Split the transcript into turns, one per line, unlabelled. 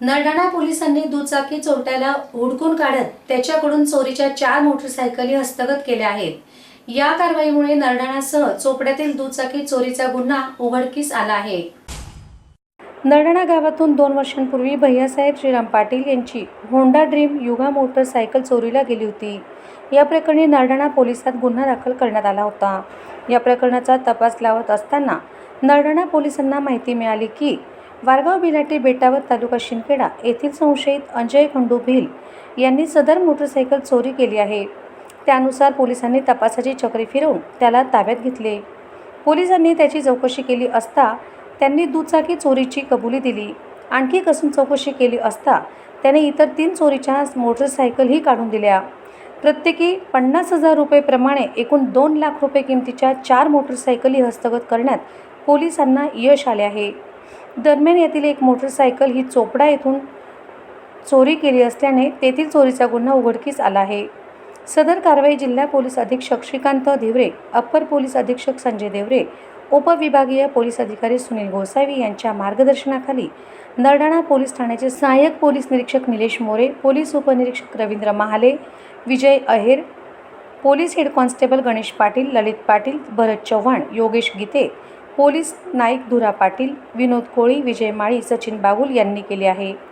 नरडाणा पोलिसांनी दुचाकी चोरट्याला हुडकून काढत त्याच्याकडून चोरीच्या चार मोटरसायकली हस्तगत केल्या आहेत. या कारवाईमुळे नरडाणासह चोपड्यातील दुचाकी चोरीचा गुन्हा उघडकीस आला आहे. नरडाणा गावातून दोन वर्षांपूर्वी भैयासाहेब श्रीराम पाटील यांची होंडा ड्रीम युगा मोटरसायकल चोरीला गेली होती. या प्रकरणी नरडाणा पोलिसात गुन्हा दाखल करण्यात आला होता. या प्रकरणाचा तपास लावत असताना नरडाणा पोलिसांना माहिती मिळाली की वारगाव बिलाटी बेटावर तालुका शिंदखेडा येथील संशयित अंजय खंडू भिल यांनी सदर मोटरसायकल चोरी केली आहे. त्यानुसार पोलिसांनी तपासाची चक्री फिरवून त्याला ताब्यात घेतले. पोलिसांनी त्याची चौकशी केली असता त्यांनी दुचाकी चोरीची कबुली दिली. आणखी कसून चौकशी केली असता त्याने इतर तीन चोरीच्या मोटरसायकलही काढून दिल्या. प्रत्येकी पन्नास हजार रुपयेप्रमाणे एकूण दोन लाख रुपये किमतीच्या चार मोटरसायकली हस्तगत करण्यात पोलिसांना यश आले आहे. दरम्यान यातील एक मोटरसायकल ही चोपडा येथून चोरी केली असल्याने तेथील चोरीचा गुन्हा उघडकीस आला आहे. सदर कारवाई जिल्हा पोलीस अधीक्षक श्रीकांत देवरे अप्पर पोलीस अधीक्षक संजय देवरे उपविभागीय पोलीस अधिकारी सुनील गोसावी यांच्या मार्गदर्शनाखाली नरडाणा पोलीस ठाण्याचे सहाय्यक पोलीस निरीक्षक निलेश मोरे पोलीस उपनिरीक्षक Ravindra Mahale Vijay Aher police head constable Ganesh Patil Lalit Patil Bharat Chavan Yogesh Gite police Naik धुरा पाटील विनोद कोळी विजय माळी सचिन बागुल यांनी केले आहे.